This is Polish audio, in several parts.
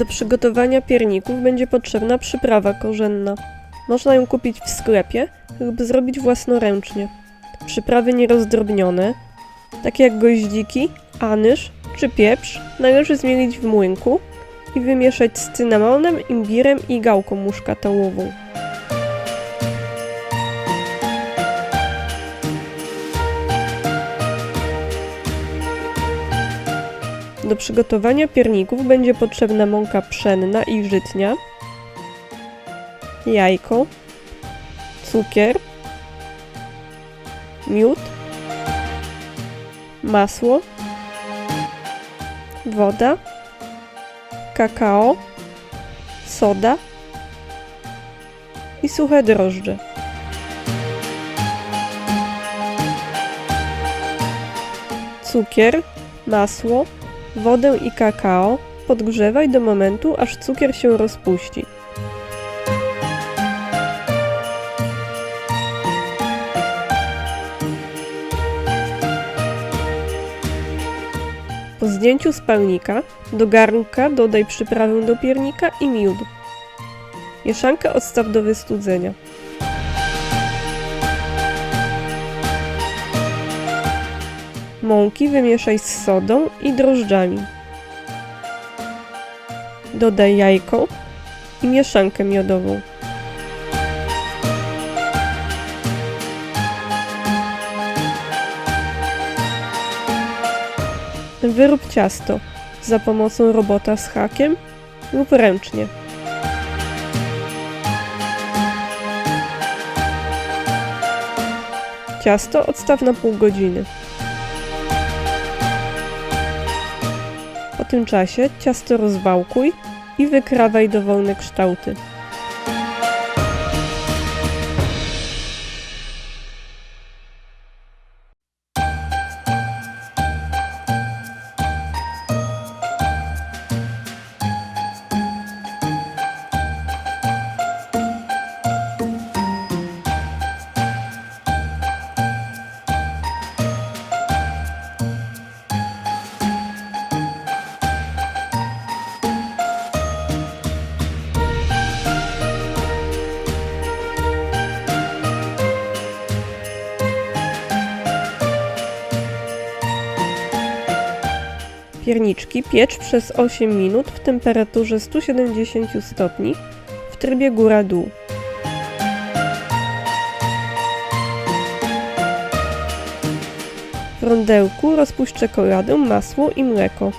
Do przygotowania pierników będzie potrzebna przyprawa korzenna. Można ją kupić w sklepie lub zrobić własnoręcznie. Przyprawy nierozdrobnione, takie jak goździki, anyż czy pieprz, należy zmielić w młynku i wymieszać z cynamonem, imbirem i gałką muszkatołową. Do przygotowania pierników będzie potrzebna mąka pszenna i żytnia, jajko, cukier, miód, masło, woda, kakao, soda i suche drożdże. Cukier, masło, wodę i kakao podgrzewaj do momentu, aż cukier się rozpuści. Po zdjęciu spalnika do garnka dodaj przyprawę do piernika i miód. Mieszankę odstaw do wystudzenia. Mąki wymieszaj z sodą i drożdżami. Dodaj jajko i mieszankę miodową. Wyrób ciasto za pomocą robota z hakiem lub ręcznie. Ciasto odstaw na pół godziny. Tym czasie ciasto rozwałkuj i wykrawaj dowolne kształty. Pierniczki piecz przez 8 minut w temperaturze 170 stopni w trybie góra-dół. W rondełku rozpuść czekoladę, masło i mleko.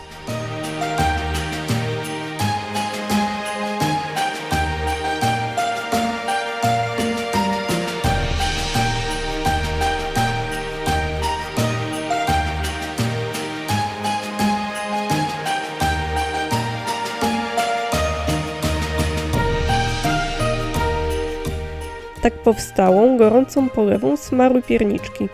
Tak powstałą, gorącą polewą smaruj pierniczki.